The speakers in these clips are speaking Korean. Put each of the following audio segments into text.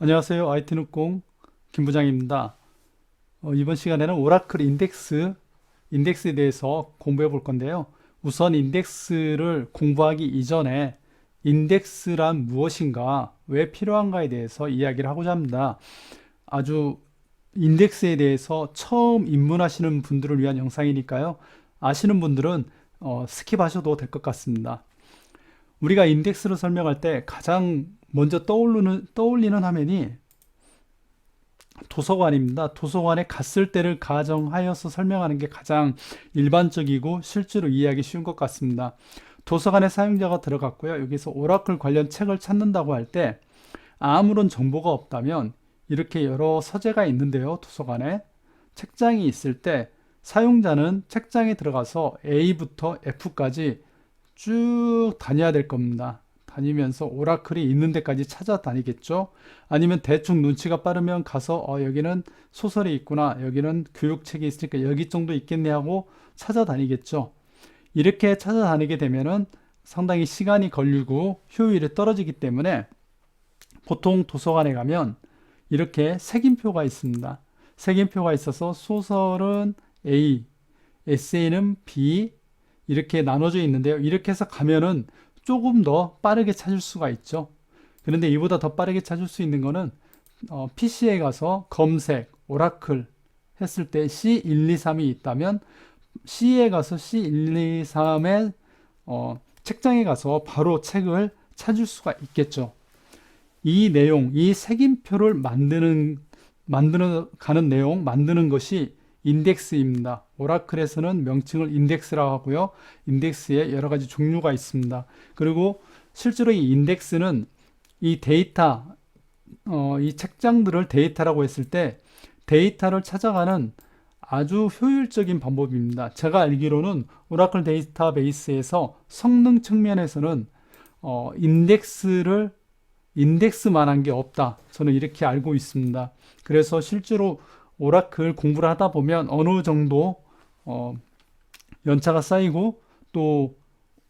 안녕하세요. IT누공 김 부장입니다. 어, 이번 시간에는 오라클 인덱스, 인덱스에 대해서 공부해 볼 건데요. 우선 인덱스를 공부하기 이전에 인덱스란 무엇인가, 왜 필요한가에 대해서 이야기를 하고자 합니다. 아주 인덱스에 대해서 처음 입문하시는 분들을 위한 영상이니까요. 아시는 분들은 어, 스킵하셔도 될 것 같습니다. 우리가 인덱스를 설명할 때 가장 먼저 떠오르는, 떠올리는 화면이 도서관입니다. 도서관에 갔을 때를 가정하여서 설명하는 게 가장 일반적이고 실제로 이해하기 쉬운 것 같습니다. 도서관에 사용자가 들어갔고요. 여기서 오라클 관련 책을 찾는다고 할 때 아무런 정보가 없다면 이렇게 여러 서재가 있는데요. 도서관에 책장이 있을 때 사용자는 책장에 들어가서 A부터 F까지 쭉 다녀야 될 겁니다. 다니면서 오라클이 있는 데까지 찾아다니겠죠. 아니면 대충 눈치가 빠르면 가서 어, 여기는 소설이 있구나. 여기는 교육책이 있으니까 여기 정도 있겠네 하고 찾아다니겠죠. 이렇게 찾아다니게 되면은 상당히 시간이 걸리고 효율이 떨어지기 때문에 보통 도서관에 가면 이렇게 색임표가 있습니다. 색임표가 있어서 소설은 A, 에세이는 B 이렇게 나눠져 있는데요. 이렇게 해서 가면은 조금 더 빠르게 찾을 수가 있죠. 그런데 이보다 더 빠르게 찾을 수 있는 거는 어, PC에 가서 검색, 오라클 했을 때 C1, 2, 3이 있다면 C에 가서 C1, 2, 3의 어, 책장에 가서 바로 책을 찾을 수가 있겠죠. 이 내용, 이 색임표를 만드는 만드는 가는 내용, 만드는 것이 인덱스입니다. 오라클에서는 명칭을 인덱스라고 하고요. 인덱스에 여러 가지 종류가 있습니다. 그리고 실제로 이 인덱스는 이 데이터, 어, 이 책장들을 데이터라고 했을 때 데이터를 찾아가는 아주 효율적인 방법입니다. 제가 알기로는 오라클 데이터베이스에서 성능 측면에서는 어, 인덱스를 인덱스만한 게 없다. 저는 이렇게 알고 있습니다. 그래서 실제로 오라클 공부를 하다 보면 어느 정도 어, 연차가 쌓이고 또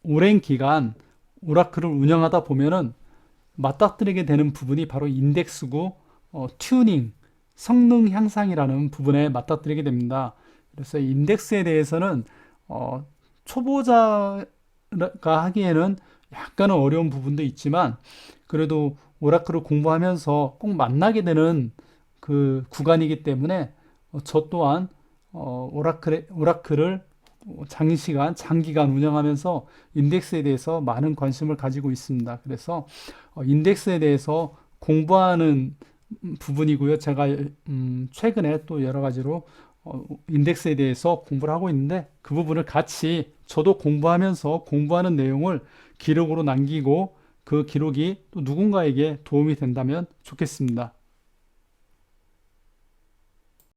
오랜 기간 오라클을 운영하다 보면은 맞닥뜨리게 되는 부분이 바로 인덱스고 어, 튜닝, 성능 향상이라는 부분에 맞닥뜨리게 됩니다. 그래서 인덱스에 대해서는 어, 초보자가 하기에는 약간은 어려운 부분도 있지만 그래도 오라클을 공부하면서 꼭 만나게 되는 그 구간이기 때문에 어, 저 또한 어, 오라클, 오라클을 장시간, 장기간 운영하면서 인덱스에 대해서 많은 관심을 가지고 있습니다. 그래서 어, 인덱스에 대해서 공부하는 부분이고요. 제가 음, 최근에 또 여러 가지로 어, 인덱스에 대해서 공부를 하고 있는데 그 부분을 같이 저도 공부하면서 공부하는 내용을 기록으로 남기고 그 기록이 또 누군가에게 도움이 된다면 좋겠습니다.